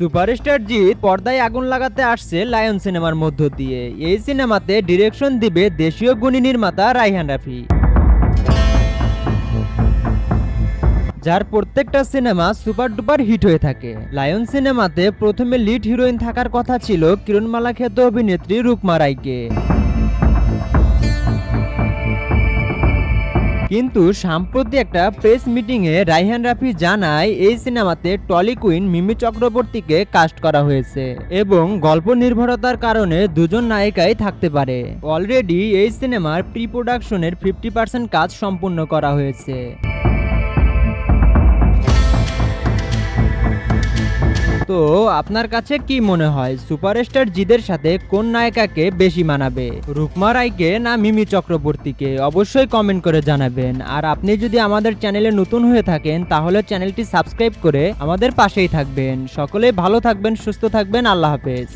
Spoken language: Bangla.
সুপারস্টার জিৎ পর্দায় আগুন লাগাতে আসছে লায়ন সিনেমার মধ্য দিয়ে। এই সিনেমাতে ডিরেকশন দিবে দেশীয় গুণী নির্মাতা রাইহান রাফি। যার প্রত্যেকটা সিনেমা সুপার ডুপার হিট হয়ে থাকে। লায়ন সিনেমাতে প্রথমে লিড হিরোইন থাকার কথা ছিল কিরণমালা খ্যাত অভিনেত্রী রূপমা রায়কে। কিন্তু সাম্প্রতি একটা প্রেস মিটিংয়ে রাইহান রাফি জানায়, এই সিনেমাতে টলি কুইন মিমি চক্রবর্তীকে কাস্ট করা হয়েছে এবং গল্প নির্ভরতার কারণে দুজন নায়িকাই থাকতে পারে। অলরেডি এই সিনেমার প্রি প্রোডাকশনের ফিফটি পার্সেন্ট কাজ সম্পূর্ণ করা হয়েছে। তো আপনার কাছে কি মনে হয়, সুপারস্টার জিদের সাথে কোন নায়িকাকে বেশি মানাবে? রূপমা রায়কে না মিমি চক্রবর্তীকে? অবশ্যই কমেন্ট করে জানাবেন। আর আপনি যদি আমাদের চ্যানেলে নতুন হয়ে থাকেন, তাহলে চ্যানেলটি সাবস্ক্রাইব করে আমাদের পাশেই থাকবেন। সকলে ভালো থাকবেন, সুস্থ থাকবেন, আল্লাহ হাফেজ।